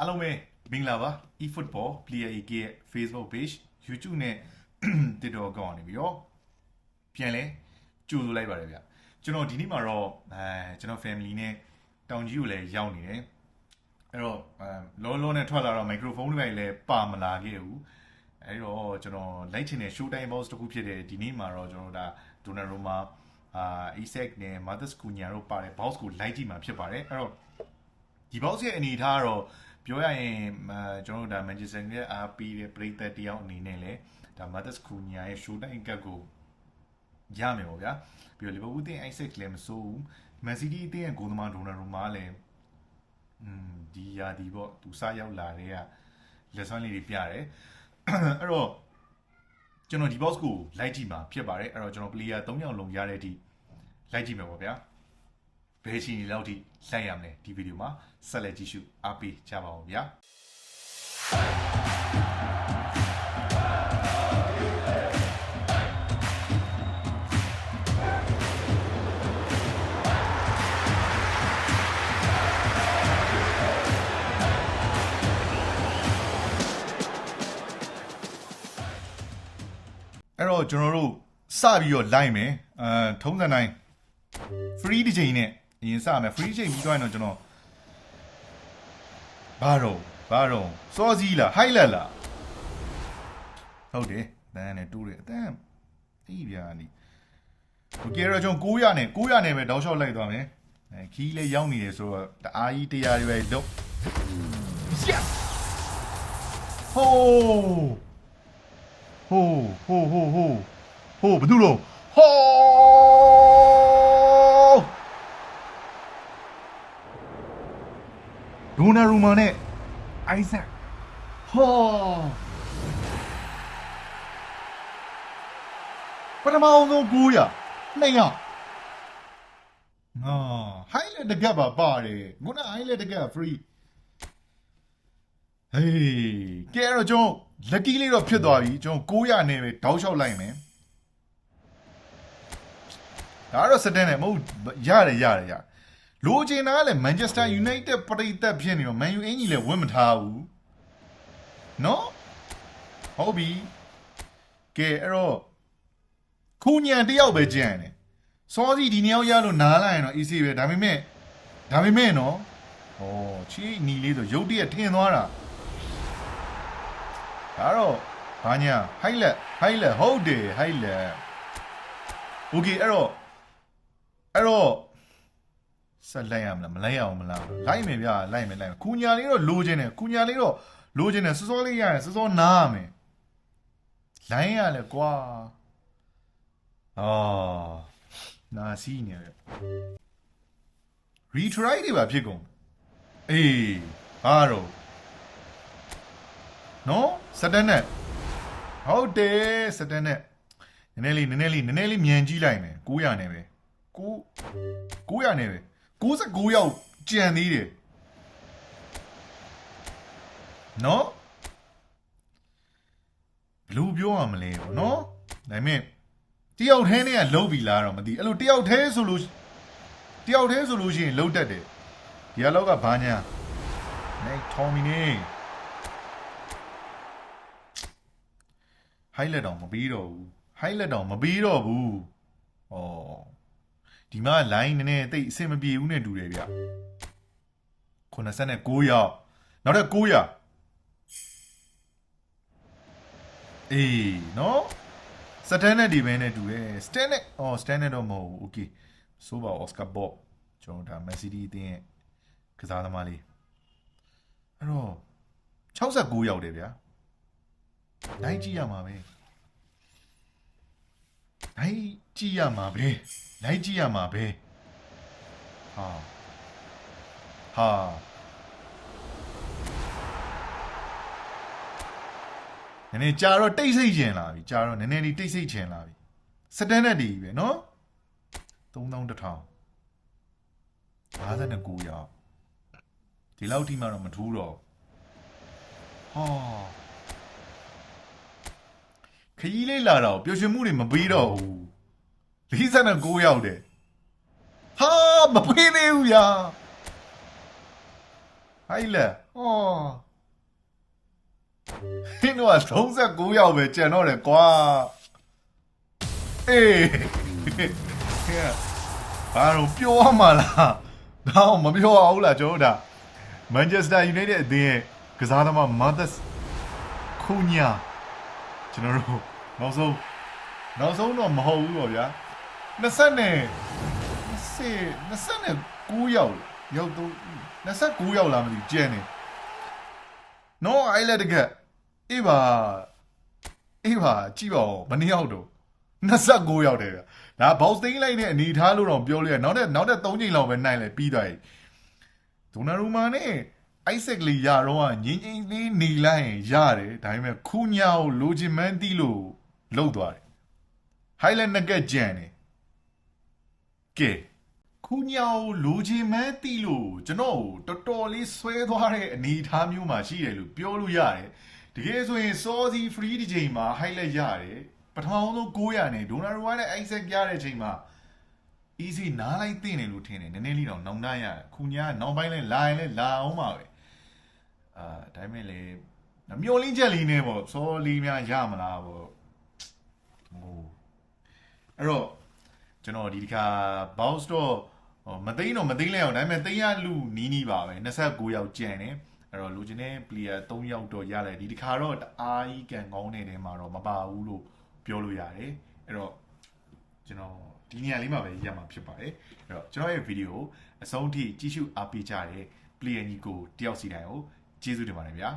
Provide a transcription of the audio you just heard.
အားလုံးပဲမင်္ဂလာပါ eFootball Player AK ရဲ့ Facebook page YouTube နဲ့ TikTok account နေပြီးတော့ပြန်လဲကြိုဆိုလိုက်ပါတယ်ဗျကျွန်တော်ဒီနေ့မှာတော့အဲကျွန်တော် family နဲ့တောင်ကြီးကိုလည်းရောက်နေတယ်အဲ့တော့အဲလောလောနဲ့ထွက်လာတော့ microphone တွေလည်းပါမလာခဲ့ဘူးအဲ့တော့ကျွန်တော်လိုက်ချင်တဲ့ show time box တစ်ခုဖြစ်တဲ့ဒီနေ့မှာတော့ကျွန်တော်ဒါ Donnarumma အာ Isaac နဲ့ Mathis Cunha တို့ပါတဲ့ box ကိုလိုက်ကြည့်မှာဖြစ်ပါတယ်အဲ့တော့ဒီ box ရဲ့အနေအထားကတော့ ပြောရရင်အာကျွန်တော်တို့ဒါ Manchester ရဲ့ RP တဲ့ပရိသတ်တယောက်အနေနဲ့လည်းဒါ Mathis Cunha ရဲ့ show time ကတ်ကိုရမယ်ပေါ့ဗျာပြီးတော့ Liverpool တင် Isaac လည်းမစိုးဘူး Man City တင်ရဲ့ဂိုးသမား Donnarumma လည်းอืมဒီယာဒီပေါ့သူစရောက်လာတဲ့ကလက်စွမ်းလေးတွေပြတယ်အဲ့တော့ကျွန်တော်ဒီ box ကိုလိုက်ကြည့်မှာဖြစ်ပါတယ်အဲ့တော့ကျွန်တော် player 3ယောက်လုံးရတဲ့အထိလိုက်ကြည့်မယ်ပေါ့ဗျာ ဘယ်ချိန်လောက်ထိလိုက်ရမလဲဒီဗီဒီယိုမှာဆက်လက်ကြည့်ရှုအားပေးကြပါဦးဗျာအဲ့တော့ကျွန်တော်တို့စပြီးတော့လိုက်မယ်အဲထုံးစံတိုင်း free တစ်ချိန်နဲ့ အရင်စမယ် free ချိန်ပြီးသွားရင်တော့ကျွန်တော်ဘာတော့ဘာတော့စောစီးလား highlight လားဟုတ်တယ်တန်းနဲ့တူးတယ်အတန်းအေးဗျာနီโอเคတော့ကျွန်တော်900နဲ့900နဲ့ပဲတောက်လျှောက်လိုက်သွားမယ်အဲခီးလေးရောက်နေတယ်ဆိုတော့တအားကြီးတရားတွေပဲလုံး yes ဟိုးဟိုးဟိုးဟိုးဟိုးဟိုးဘာလို့လဲဟိုး ဒိုနာရူမာနဲ့အိုက်ဇက်ဟောပထမအောင်ဆုံး900နှစ်ယောက်အာဟိုင်းလက်တကက်ပါပါတယ်ခုနဟိုင်းလက်တကက် free ဟေးကဲအဲ့တော့ကျွန်တော် lucky လေးတော့ဖြစ်သွားပြီကျွန်တော်900နဲ့ပဲတောက်လျှောက်လိုက်မယ်ဒါကတော့စတဲ့နဲ့မဟုတ်ရတယ်ရတယ်ရတယ် လိုချင်တာကလည်း Manchester United ပရိသတ်ဖြစ်နေတော့ Man U အင်ကြီးလည်းဝတ်မထားဘူးနော်ဟုတ်ပြီကဲအဲ့တော့ခုညံတယောက်ပဲကြံတယ်စောစီဒီနှစ်ယောက်ရလို့နားလိုက်ရင်တော့ easy ပဲဒါပေမဲ့ဒါပေမဲ့နော်ဩချီနီလေးဆိုရုတ်တရက်ထင်သွားတာဒါတော့ဘာညာ highlight highlight ဟုတ်တယ် highlight okay အဲ့တော့အဲ့တော့ ဆက်လိုက်ရမလားမလိုက်ရအောင်မလားလိုက်မယ်ဗျာလိုက်မယ်လိုက်မယ်ကူညာလေးတော့လိုချင်တယ်ကူညာလေးတော့လိုချင်တယ်စောစောလေးရရင်စောစောနားရမယ်လိုင်းရလဲကွာအာနာစီနေရ retry တွေပါဖြစ်ကုန်အေးဟာတော့နော်စတန်နဲ့ဟုတ်တယ်စတန်နဲ့နည်းနည်းလေးနည်းနည်းလေးနည်းနည်းလေးမြန်ကြည့်လိုက်မယ်900နဲ့ပဲ9 900နဲ့ပဲ 69ရောက်ကြံသေးတယ်နော်ဘယ်လိုပြောရမလဲပေါ့နော်ဒါပေမဲ့တယောက်ထဲနဲ့ကလုံးပြီလားတော့မသိအဲ့လိုတယောက်ထဲဆိုလို့တယောက်ထဲဆိုလို့ရှိရင်လုံးတက်တယ်ဒီကလောက်ကဘာညာနေထော်မီနေဟိုက်လက်တောင်မပြီးတော့ဘူးဟိုက်လက်တောင်မပြီးတော့ဘူးဩ ဒီမှာ line နည်းနည်းတိတ်အဆင်မပြေဘူးနဲ့တူတယ်ဗျ89ရောက်နောက်ထပ်900အေးနော်စတန်နဲ့ဒီဘဲနဲ့တူတယ်စတန်နဲ့အော်စတန်နဲ့တော့မဟုတ်ဘူးโอเคဆိုပါအော်စကာဘော့ကျွန်တော်ဒါမက်ဆီဒီအတင်းရဲ့ကစားသမားလေးအဲ့တော့69ရောက်တယ်ဗျာနိုင်ကြည့်ရမှာပဲ လိုက်ကြည့်ရမှာပဲလိုက်ကြည့်ရမှာပဲဟာဟာနည်းနည်းကြာတော့တိတ်ဆိတ်ကျင်လာပြီကြာတော့နည်းနည်းလေးတိတ်ဆိတ်ကျင်လာပြီစတန်ဒတ်တွေပဲနော်3000 1000 59ရောက်ဒီလောက်ထိမှတော့မထူးတော့ဟာ ခကြီးလေးလာတော့ပျော်ရွှင်မှုတွေမပြီးတော့ဘူး49ရောက်တယ်ဟာမပေးသေးဘူးဗျာဟိုင်လက်ဟဟင်းတော့39ရောက်ပဲကြံတော့တယ်ကွာအေးဟဲ့ဘာလို့ပြောရမှာလားတော့မပြောအောင်လားကျွန်တော်တို့ဒါ Manchester United အသင်းရဲ့ကစားသမား Mathis Cunha ကျွ န်တော်တို့နောက်ဆုံးနောက်ဆုံးတော့မဟုတ်ဘူးပေါ့ဗျာ20နဲ့20 29ရောက်ရောက်တော့29ရောက်လာမသိဘူးကျန်နေနော်အဲ့လက်တကအေးပါအေးပါကြည့်ပါဦးမနေ့ရောက်တော့29ရောက်တယ်ဗျဒါဘောက်စသိန်းလိုက်တဲ့အနေထားလို့တော့ပြောလို့ရနောက်တဲ့နောက်တဲ့3ချိန်လောက်ပဲနိုင်လဲပြီးသွားပြီဒိုနာရူမာနဲ့ အိုက်ဆက်လီရတော့ငင်းငင်းလေးနေလိုက်ရင်ရတယ်ဒါပေမဲ့ခူးညာကိုလိုချင်မှန်းတီးလို့လှုပ်သွားတယ်ဟိုင်လန်နက်ကကြံတယ်ကဲခူးညာကိုလိုချင်မှန်းတီးလို့ကျွန်တော်ကိုတော်တော်လေးဆွဲသွားတဲ့အနေအထားမျိုးမှာရှိတယ်လို့ပြောလို့ရတယ်တကယ်ဆိုရင်စောစီ free ဒီချိန်မှာဟိုင်လက်ရတယ်ပထမဆုံး900နဲ့ဒိုနာရူမာနဲ့အိုက်ဆက်ပြတဲ့ချိန်မှာ easy နားလိုက်သိနေလို့ထင်တယ်နည်းနည်းလေးတော့နောင်တရရတယ်ခုညာကနောက်ပိုင်းလဲလာရင်လဲလာအောင်ပါပဲ အာဒါပေမဲ့လေမျောလင်းချက်လေးနဲ့ပေါ့စောလေးများရမလားပေါ့ဟိုအဲ့တော့ကျွန်တော်ဒီတစ်ခါ bounce တော့ဟိုမသိန်းတော့မသိန်းလဲအောင်ဒါပေမဲ့သိန်းရလူနီးနီးပါပဲ29ယောက်ကျန်တယ်အဲ့တော့လူချင်းတဲ့ player 3ယောက်တော့ရလိုက်ဒီတစ်ခါတော့တအားကြီးကန်ကောင်းတဲ့နေမှာတော့မပါဘူးလို့ပြောလို့ရတယ်အဲ့တော့ကျွန်တော်ဒီနေရာလေးမှာပဲရမှာဖြစ်ပါတယ်အဲ့တော့ကျွန်တော်ရဲ့ဗီဒီယိုအဆုံးထိကြည့်ရှုအားပေးကြတဲ့ player ညီကိုတယောက်စီတိုင်းကို ကျေးဇူးတင်ပါတယ်ဗျာ